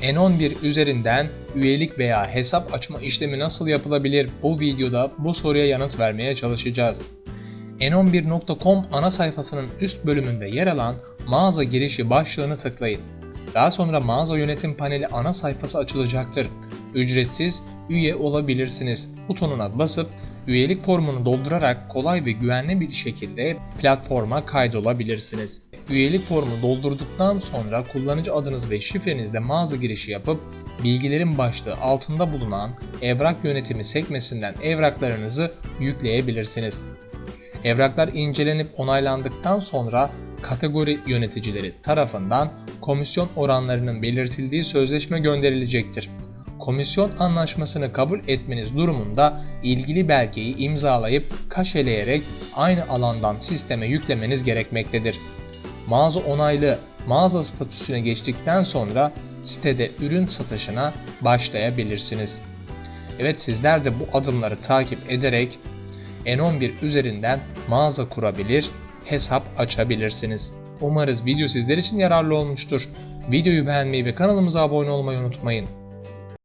N11 üzerinden üyelik veya hesap açma işlemi nasıl yapılabilir? Bu videoda bu soruya yanıt vermeye çalışacağız. N11.com ana sayfasının üst bölümünde yer alan mağaza girişi başlığını tıklayın. Daha sonra mağaza yönetim paneli ana sayfası açılacaktır. Ücretsiz üye olabilirsiniz butonuna basıp üyelik formunu doldurarak kolay ve güvenli bir şekilde platforma kaydolabilirsiniz. Üyelik formu doldurduktan sonra kullanıcı adınız ve şifrenizle mağaza girişi yapıp bilgilerin başlığı altında bulunan evrak yönetimi sekmesinden evraklarınızı yükleyebilirsiniz. Evraklar incelenip onaylandıktan sonra kategori yöneticileri tarafından komisyon oranlarının belirtildiği sözleşme gönderilecektir. Komisyon anlaşmasını kabul etmeniz durumunda ilgili belgeyi imzalayıp kaşeleyerek aynı alandan sisteme yüklemeniz gerekmektedir. Mağaza onaylı mağaza statüsüne geçtikten sonra sitede ürün satışına başlayabilirsiniz. Evet sizler de bu adımları takip ederek N11 üzerinden mağaza kurabilir, hesap açabilirsiniz. Umarız video sizler için yararlı olmuştur. Videoyu beğenmeyi ve kanalımıza abone olmayı unutmayın.